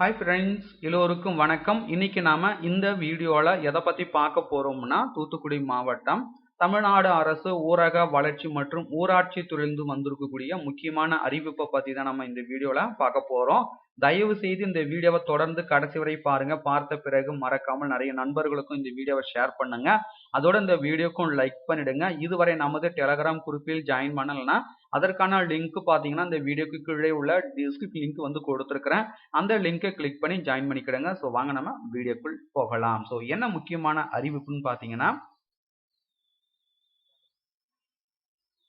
Hi friends எல்லோருக்கும் வணக்கம். இன்னைக்கு நாம இந்த வீடியோவில் எதை பற்றி பார்க்க போகிறோம்னா தூத்துக்குடி மாவட்டம் தமிழ்நாடு அரசு ஊரக வளர்ச்சி மற்றும் ஊராட்சி துறைந்து வந்திருக்கக்கூடிய முக்கியமான அறிவிப்பை பற்றி தான் நம்ம இந்த வீடியோவில் பார்க்க போகிறோம் தயவு செய்து இந்த வீடியோவை தொடர்ந்து கடைசி வரை பாருங்க. பார்த்த பிறகு மறக்காமல் நிறைய நண்பர்களுக்கும் இந்த வீடியோவை ஷேர் பண்ணுங்க. அதோட இந்த வீடியோக்கும் லைக் பண்ணிடுங்க. இதுவரை நமது டெலகிராம் குரூப்பில் ஜாயின் பண்ணலைன்னா அதற்கான லிங்க் பார்த்தீங்கன்னா இந்த வீடியோக்கு கீழே உள்ள டிஸ்கிரிப்ஷன் லிங்க் வந்து கொடுத்துருக்கிறேன். அந்த லிங்கை கிளிக் பண்ணி ஜாயின் பண்ணிக்கிடுங்க. ஸோ வாங்க நம்ம வீடியோக்குள் போகலாம். ஸோ என்ன முக்கியமான அறிவிப்புன்னு பார்த்தீங்கன்னா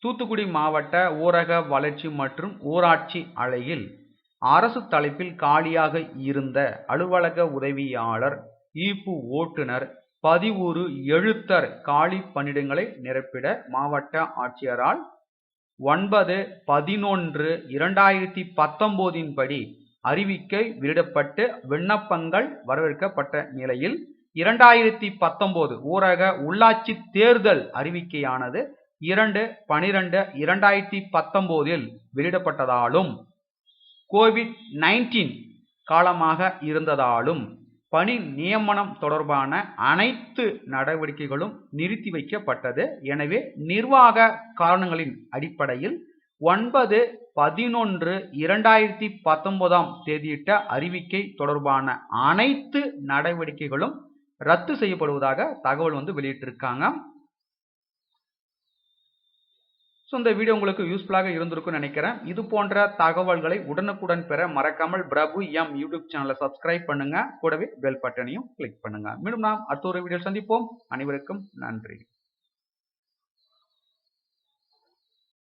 தூத்துக்குடி மாவட்ட ஊரக வளர்ச்சி மற்றும் ஊராட்சி அலையில் அரசு தலைப்பில் காலியாக இருந்த அலுவலக உதவியாளர் ஈப்பு ஓட்டுநர் பதிவுறு எழுத்தர் காலி பணியிடங்களை நிரப்பிட மாவட்ட ஆட்சியரால் ஒன்பது பதினொன்று இரண்டாயிரத்தி பத்தொம்போதின்படி அறிவிக்கை வெளியிடப்பட்டு விண்ணப்பங்கள் வரவேற்கப்பட்ட நிலையில் இரண்டாயிரத்தி பத்தொம்போது ஊரக உள்ளாட்சி தேர்தல் அறிவிக்கையானது இரண்டு பனிரெண்டு இரண்டாயிரத்தி பத்தொம்போதில் வெளியிடப்பட்டதாலும் கோவிட் நைன்டீன் காலமாக இருந்ததாலும் பணி நியமனம் தொடர்பான அனைத்து நடவடிக்கைகளும் நிறுத்தி வைக்கப்பட்டது. எனவே நிர்வாக காரணங்களின் அடிப்படையில் ஒன்பது பதினொன்று இரண்டாயிரத்தி பத்தொன்பதாம் தேதியிட்ட அறிவிக்கை தொடர்பான அனைத்து நடவடிக்கைகளும் ரத்து செய்யப்படுவதாக தகவல் வந்து வெளியிட்டிருக்காங்க. ஸோ இந்த வீடியோ உங்களுக்கு யூஸ்ஃபுல்லாக இருந்திருக்கும்னு நினைக்கிறேன். இது போன்ற தகவல்களை உடனுக்குடன் பெற மறக்காமல் பிரபு எம் யூடியூப் சேனலை சப்ஸ்கிரைப் பண்ணுங்க. கூடவே பெல் பட்டனையும் கிளிக் பண்ணுங்க. மீண்டும் நாம் அடுத்த ஒரு வீடியோ சந்திப்போம். அனைவருக்கும் நன்றி.